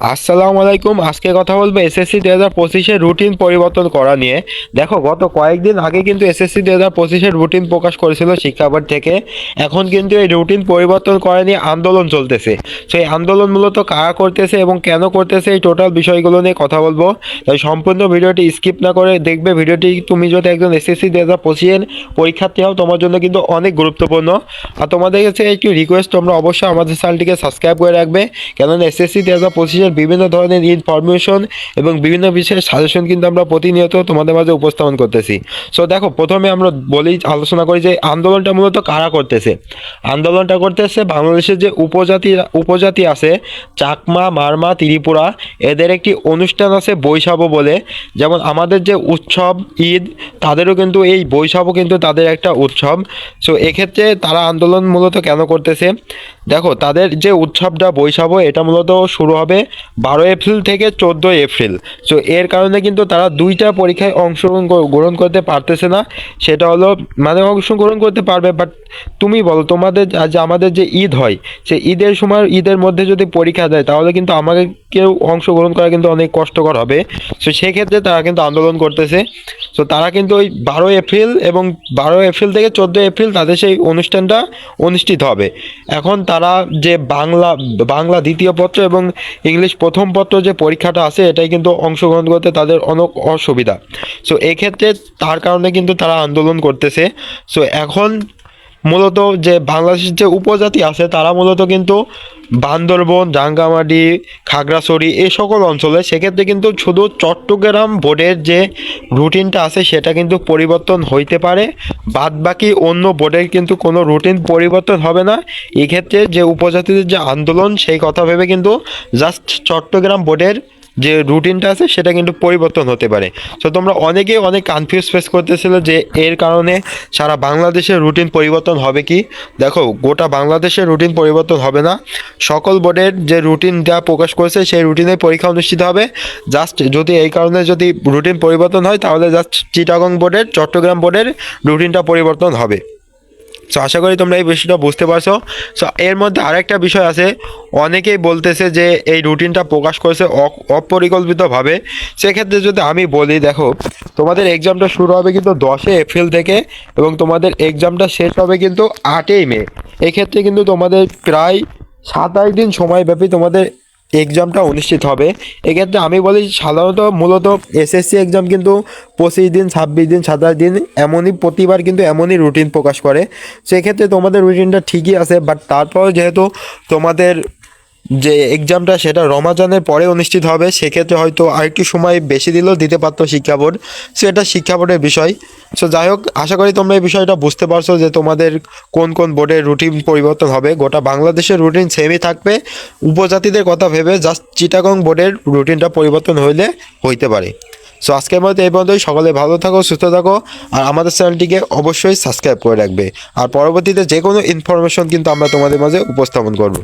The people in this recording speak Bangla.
আসসালামু আলাইকুম। আজকে কথা বলব এসএসসি দু হাজার পঁচিশের রুটিন পরিবর্তন করা নিয়ে। দেখো, গত কয়েকদিন আগে কিন্তু এসএসসি দু হাজার পঁচিশের রুটিন প্রকাশ করেছিল শিক্ষা বোর্ড থেকে। এখন কিন্তু এই রুটিন পরিবর্তন করা নিয়ে আন্দোলন চলতেছে। সেই আন্দোলন মূলত কারা করতেছে এবং কেন করতেছে এই টোটাল বিষয়গুলো নিয়ে কথা বলব। তাই সম্পূর্ণ ভিডিওটি স্কিপ না করে দেখবে। ভিডিওটি তুমি যদি একজন এসএসসি দু হাজার পঁচিশের পরীক্ষার্থী হও, তোমার জন্য কিন্তু অনেক গুরুত্বপূর্ণ। আর তোমাদের কাছে একটি রিকোয়েস্ট তোমরা অবশ্যই আমাদের চ্যানেলটিকে সাবস্ক্রাইব করে রাখবে। কেননা এসএসসি দু হাজার পঁচিশের বিভিন্ন ধরনের ইনফরমেশন এবং বিভিন্ন বিষয়ের সাজেশন কিন্তু আমরা প্রতিনিয়ত তোমাদের মাঝে উপস্থাপন করতেছি। সো দেখো, প্রথমে আমরা বলি, আলোচনা করি যে আন্দোলনটা মূলত কারা করতেছে? আন্দোলনটা করতেছে বাংলাদেশের যে উপজাতি উপজাতি আছে, চাকমা, মারমা, ত্রিপুরা, এদের একটি অনুষ্ঠান আছে বৈশাখ বলে। যেমন আমাদের যে উৎসব, ঈদ, তাদেরও কিন্তু এই বৈশাখও কিন্তু তাদের একটা উৎসব। সো এক্ষেত্রে তারা আন্দোলন মূলত কেন করতেছে? দেখো, তাদের যে উৎসবটা বৈশাখ এটা মূলত শুরু হবে বারো এপ্রিল থেকে চোদ্দোই এপ্রিল। সো এর কারণে কিন্তু তারা দুইটা পরীক্ষায় অংশগ্রহণ গ্রহণ করতে পারতেছে না। সেটা হলো মানে অংশগ্রহণ করতে পারবে বাট তুমি বলো, তোমাদের যে আমাদের যে ঈদ হয় সে ঈদের সময়, ঈদের মধ্যে যদি পরীক্ষা দেয়, তাহলে কিন্তু আমাকে কেউ অংশগ্রহণ করা কিন্তু অনেক কষ্টকর হবে। সো সেক্ষেত্রে তারা কিন্তু আন্দোলন করতেছে। সো তারা কিন্তু ওই বারো এপ্রিল এবং বারো এপ্রিল থেকে চোদ্দ এপ্রিল তাদের সেই অনুষ্ঠানটা অনুষ্ঠিত হবে। এখন তারা যে বাংলা বাংলা দ্বিতীয় পত্র এবং ইংলিশ প্রথম পত্র যে পরীক্ষাটা আছে, এটাই কিন্তু অংশগ্রহণ করতে তাদের অনেক অসুবিধা। সো এক্ষেত্রে তার কারণে কিন্তু তারা আন্দোলন করতেছে। সো এখন মূলত যে বাংলাদেশের যে উপজাতি আছে, তারা মূলত কিন্তু বান্দরবন রাঙ্গামাটি খাগড়াছড়ি এই সকল অঞ্চলে, সেক্ষেত্রে কিন্তু শুধু চট্টগ্রাম বোর্ডের যে রুটিনটা আছে, সেটা কিন্তু পরিবর্তন হইতে পারে। বাদ বাকি অন্য বোর্ডের কিন্তু কোনো রুটিন পরিবর্তন হবে না। এক্ষেত্রে যে উপজাতিদের যে আন্দোলন, সেই কথা ভেবে কিন্তু জাস্ট চট্টগ্রাম বোর্ডের যে রুটিনটা আছে সেটা কিন্তু পরিবর্তন হতে পারে। সো তোমরা অনেকেই অনেক কনফিউজ ফেস করতেছিল যে এর কারণে সারা বাংলাদেশের রুটিন পরিবর্তন হবে কি? দেখো, গোটা বাংলাদেশের রুটিন পরিবর্তন হবে না। সকল বোর্ডের যে রুটিন যা প্রকাশ করেছে, সেই রুটিনে পরীক্ষা অনুষ্ঠিত হবে। জাস্ট যদি এই কারণে যদি রুটিন পরিবর্তন হয়, তাহলে জাস্ট চিটাগং বোর্ডের চট্টগ্রাম বোর্ডের রুটিনটা পরিবর্তন হবে। সো আশা করি তোমরা এই বিষয়টা বুঝতে পারছ। সো এর মধ্যে আরেকটা বিষয় আছে। অনেকেই বলতেছে যে এই রুটিনটা প্রকাশ করেছে অপরিকল্পিতভাবে। সেক্ষেত্রে যদি আমি বলি, দেখো, তোমাদের এক্সামটা শুরু হবে কিন্তু দশে এপ্রিল থেকে এবং তোমাদের এক্সামটা শেষ হবে কিন্তু আটই মে। এক্ষেত্রে কিন্তু তোমাদের প্রায় সাত আট দিন সময়ব্যাপী তোমাদের এক্সামটা অনুষ্ঠিত হবে। এক্ষেত্রে আমি বলি সাধারণত মূলত এসএসসি এক্সাম কিন্তু পঁচিশ দিন, ছাব্বিশ দিন, সাতাশ দিন এমনই প্রতিবার কিন্তু এমনই রুটিন প্রকাশ করে। সেক্ষেত্রে তোমাদের রুটিনটা ঠিকই আছে বাট তারপর যেহেতু তোমাদের যে এক্সামটা সেটা রমাজানের পরে অনুষ্ঠিত হবে, সেক্ষেত্রে হয়তো আরেকটু সময় বেশি দিলেও দিতে পারতো শিক্ষা বোর্ড। সো এটা শিক্ষা বোর্ডের বিষয়। সো যাই হোক, আশা করি তোমরা এই বিষয়টা বুঝতে পারছ যে তোমাদের কোন কোন বোর্ডের রুটিন পরিবর্তন হবে। গোটা বাংলাদেশের রুটিন সেমই থাকবে। উপজাতিদের কথা ভেবে জাস্ট চিটাগং বোর্ডের রুটিনটা পরিবর্তন হইলে হইতে পারে। সো আজকের মধ্যে এই পর্যন্তই। সকলে ভালো থাকো, সুস্থ থাকো। আর আমাদের চ্যানেলটিকে অবশ্যই সাবস্ক্রাইব করে রাখবে। আর পরবর্তীতে যে কোনো ইনফরমেশন কিন্তু আমরা তোমাদের মাঝে উপস্থাপন করব।